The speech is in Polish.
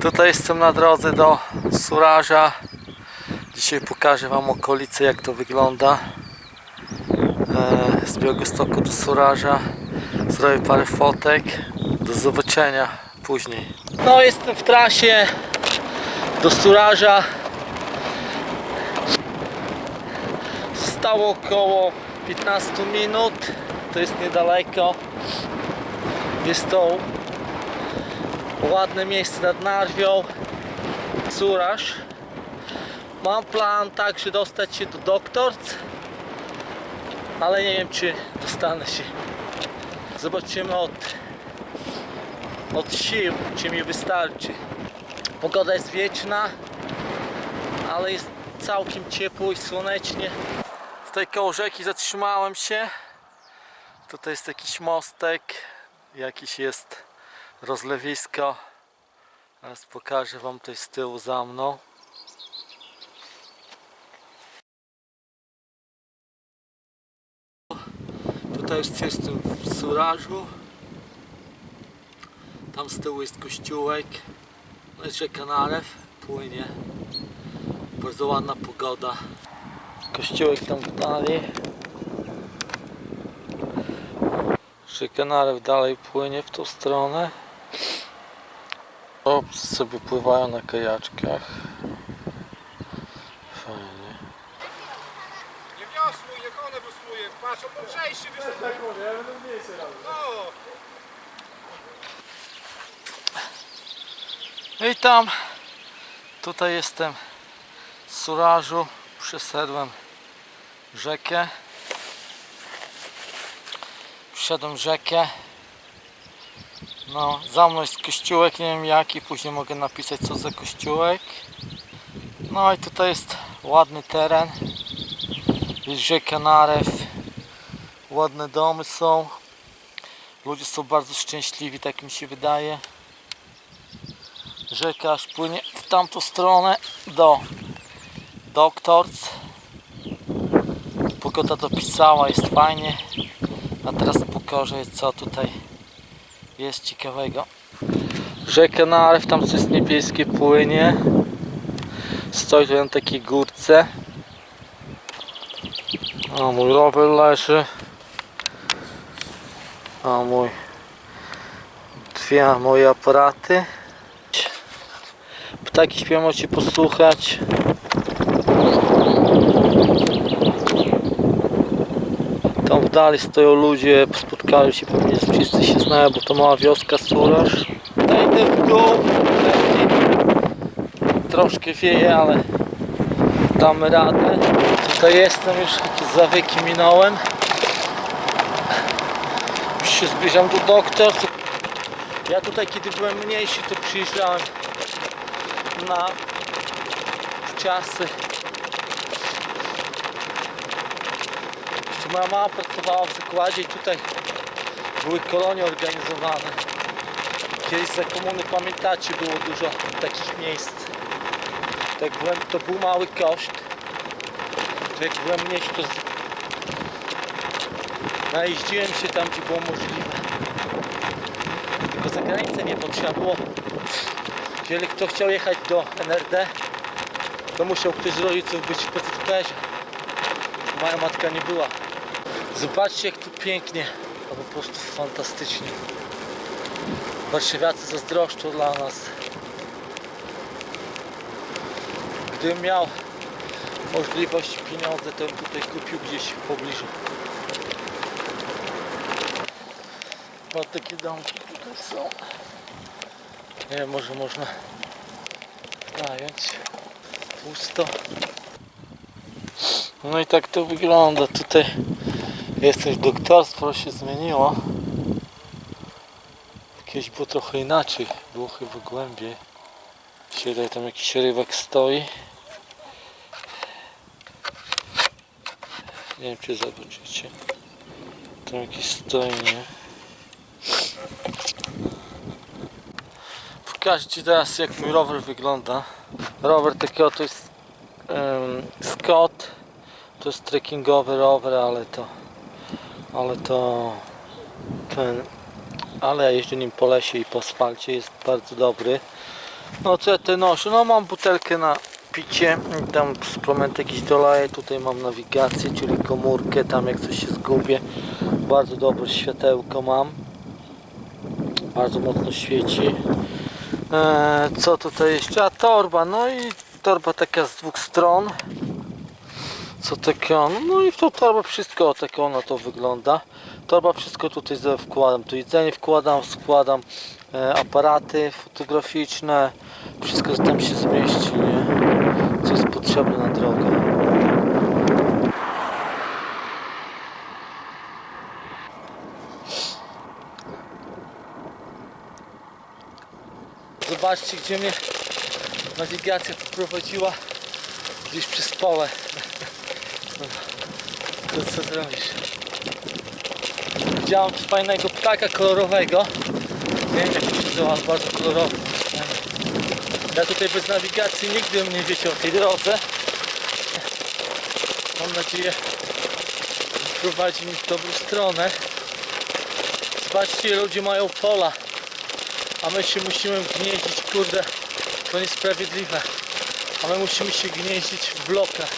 Tutaj jestem na drodze do Suraża. Dzisiaj pokażę Wam okolice, jak to wygląda. E, z Białegostoku do Suraża. Zrobię parę fotek. Do zobaczenia później. No, jestem w trasie do Suraża. Stało około 15 minut. To jest niedaleko. Jest to ładne miejsce nad Narwią. Suraż. Mam plan także dostać się do Doktorc, ale nie wiem czy dostanę się. Zobaczymy od, od sił, czy mi wystarczy. Pogoda jest wieczna, ale jest całkiem ciepło i słonecznie. Tutaj koło rzeki zatrzymałem się. Tutaj jest jakiś mostek, jakiś jest rozlewisko. Teraz pokażę Wam tutaj z tyłu za mną. Tutaj już jestem w Surażu. Tam z tyłu jest kościółek. No jest rzeka Narew, płynie. Bardzo ładna pogoda. Kościółek tam dalej. Rzeka Narew dalej płynie w tą stronę. Obcy sobie pływają na kajaczkach. Fajnie. Nie wiosłuj, niech one wiosłuje. Patrz, on mądrzejszy wiosłuje. No, Witam. Tutaj jestem z Surażu. Przeszedłem rzekę. Przeszedłem rzekę. No, za mną jest kościółek, nie wiem jaki, później mogę napisać co za kościółek. No i tutaj jest ładny teren. Jest rzeka Narew. Ładne domy są. Ludzie są bardzo szczęśliwi, tak mi się wydaje rzeka aż płynie w tamtą stronę do Doktorc. Pogoda dopisała, jest fajnie. A teraz pokażę co tutaj jest ciekawego. Rzeka Narew, tam co jest niebieskie płynie. Stoi tu na takiej górce. A mój rower leży. A mój dwie moje aparaty. Ptaki śpiewają, możecie posłuchać. Tam w dali stoją ludzie, spotkali się pewnie, wszyscy się znają, bo to mała wioska Suraż. Idę w dół, troszkę wieje, ale damy radę. Tutaj jestem, już zawyki minąłem. Już się zbliżam do doktor. Ja tutaj kiedy byłem mniejszy, to przyjeżdżałem na czasy. Moja mama pracowała w zakładzie i tutaj były kolonie organizowane. Kiedyś za komuny pamiętacie było dużo takich miejsc. Tak byłem, to był mały koszt. To jak byłem mniejszy to najeździłem się tam gdzie było możliwe. Tylko za granicę nie potrzeba było jeżeli kto chciał jechać do NRD, to musiał ktoś z rodziców być w PZPR-ze. Moja matka nie była. Zobaczcie jak tu pięknie, to po prostu fantastycznie. Warszawiacy zazdroszczą dla nas. Gdybym miał możliwość pieniądze, to bym tutaj kupił gdzieś w pobliżu. O, takie domki tutaj są. Nie wiem, może można zająć. Pusto. No i tak to wygląda. Tutaj jesteś doktorstwo się zmieniło. Kiedyś było trochę inaczej. Było chyba głębiej. Tutaj tam jakiś rybak stoi. Nie wiem czy zobaczycie. Tam jakiś stoi, nie? Pokażę Ci teraz jak mój rower wygląda. Rower taki oto jest um, Scott. To jest trekkingowy rower, ale to ale to ten ale jeżdżę nim po lesie i po asfalcie jest bardzo dobry. No co ja tutaj noszę? No mam butelkę na picie, tam suplement jakiś doleję, tutaj mam nawigację, czyli komórkę, tam jak coś się zgubię. Bardzo dobre światełko mam. Bardzo mocno świeci. Eee, co tutaj jeszcze? A torba, no i torba taka z dwóch stron. Co taka, no i w tą torbę wszystko tak ona to wygląda. Torba wszystko tutaj wkładam, tu jedzenie wkładam, składam e, aparaty fotograficzne, wszystko tam się zmieści, nie? Co jest potrzebne na drogę. Zobaczcie, gdzie mnie nawigacja poprowadziła. Gdzieś przez pole. To co zrobisz? Widziałem fajnego ptaka kolorowego. Nie wiem jak się nazywa, bardzo kolorowy. Ja tutaj bez nawigacji nigdy bym nie wiedział o tej drodze. Mam nadzieję, że prowadzi mi w dobrą stronę. Zobaczcie, ludzie mają pola, a my się musimy gnieździć, kurde, to niesprawiedliwe. A my musimy się gnieździć w blokach.